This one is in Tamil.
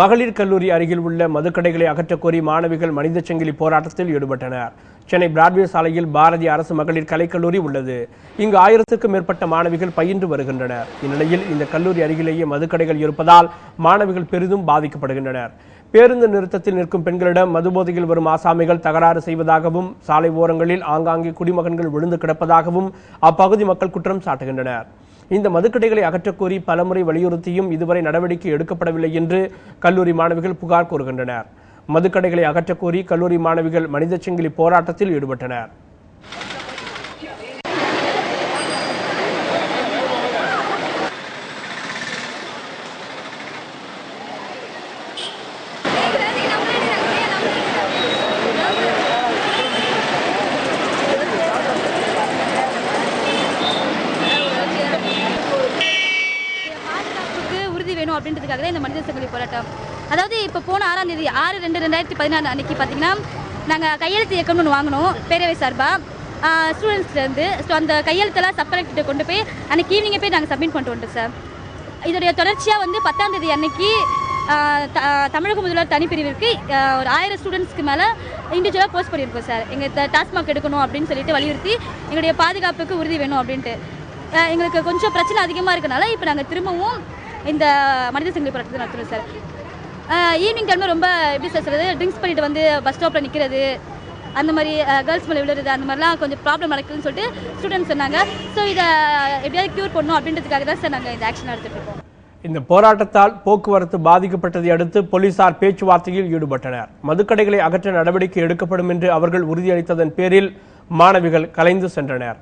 மகளிர் கல்லூரி அருகில் உள்ள மதுக்கடைகளை அகற்றக்கோரி மாணவிகள் மனித சங்கிலி போராட்டத்தில் ஈடுபட்டனர். சென்னை பிராட்வே சாலையில் பாரதி அரசு மகளிர் கலைக்கல்லூரி உள்ளது. இங்கு ஆயிரத்துக்கும் மேற்பட்ட மாணவிகள் பயின்று வருகின்றனர். இந்நிலையில் இந்த கல்லூரி அருகிலேயே மதுக்கடைகள் இருப்பதால் மாணவிகள் பெரிதும் பாதிக்கப்படுகின்றனர். பேருந்து நிறுத்தத்தில் நிற்கும் பெண்களிடம் மதுபோதையில் வரும் ஆசாமிகள் தகராறு செய்வதாகவும் சாலை ஓரங்களில் ஆங்காங்கே குடிமகன்கள் விழுந்து கிடப்பதாகவும் அப்பகுதி மக்கள் குற்றம் சாட்டுகின்றனர். இந்த மதுக்கடைகளை அகற்றக்கோரி பலமுறை வலியுறுத்தியும் இதுவரை நடவடிக்கை எடுக்கப்படவில்லை என்று கல்லூரி மாணவிகள் புகார் கூறுகின்றனர். மதுக்கடைகளை அகற்றக்கோரி கல்லூரி மாணவிகள் மனித சங்கிலி போராட்டத்தில் ஈடுபட்டனர். நீதி வேணும் அப்படின்றதுக்காக தான் இந்த மனித சங்கிலி போராட்டம். அதாவது இப்போ போன ஆறாம் தேதி ஆறு ரெண்டு ரெண்டாயிரத்தி பதினாறு அன்றைக்கி பார்த்தீங்கன்னா நாங்கள் கையெழுத்து இயக்கம்னு ஒன்று வாங்கினோம் பேரவை சார்பாக ஸ்டூடெண்ட்ஸ்லேருந்து ஸோ அந்த கையெழுத்தெல்லாம் சப் கலெக்டர்கிட்ட கொண்டு போய் அன்றைக்கி ஈவினிங்கே போய் நாங்கள் சப்மிட் பண்ணிட்டு வந்துட்டோம் சார் இதோடைய தொடர்ச்சியாக வந்து பத்தாம் தேதி அன்னைக்கு த- தமிழக முதல்வர் தனிப்பிரிவிற்கு ஒரு ஆயிரம் ஸ்டூடெண்ட்ஸ்க்கு மேலே இண்டிவிஜுவலாக போஸ்ட் பண்ணியிருக்கோம் சார் எங்கள் டாஸ்மாக் எடுக்கணும் அப்படின்னு சொல்லிட்டு வலியுறுத்தி எங்களுடைய பாதுகாப்புக்கு உறுதி வேணும் அப்படின்ட்டு. எங்களுக்கு கொஞ்சம் பிரச்சனை அதிகமாக இருக்கனால இப்போ நாங்கள் திரும்பவும் இந்த மனித சங்கிலி போராட்டத்தை நடத்துகிறோம் சார் ஈவினிங் டைமில் ரொம்ப எப்படி சார் சொல்கிறது ட்ரிங்க்ஸ் பண்ணிட்டு வந்து பஸ் ஸ்டாப்பில் நிற்கிறது அந்த மாதிரி கேர்ள்ஸ் மேலே விழுறது அந்த மாதிரிலாம் கொஞ்சம் ப்ராப்ளம் நடக்குதுன்னு சொல்லிட்டு ஸ்டூடெண்ட்ஸ் சொன்னாங்க. ஸோ இதை எப்படியாவது க்யூர் பண்ணணும் அப்படின்றதுக்காக தான் சார் நாங்கள் இந்த ஆக்ஷன் எடுத்துகிட்டு இந்த போராட்டத்தால் போக்குவரத்து பாதிக்கப்பட்டதை அடுத்து போலீசார் பேச்சுவார்த்தையில் ஈடுபட்டனர். மதுக்கடைகளை அகற்ற நடவடிக்கை எடுக்கப்படும் என்று அவர்கள் உறுதியளித்ததன் பேரில் மாணவிகள் கலைந்து சென்றனர்.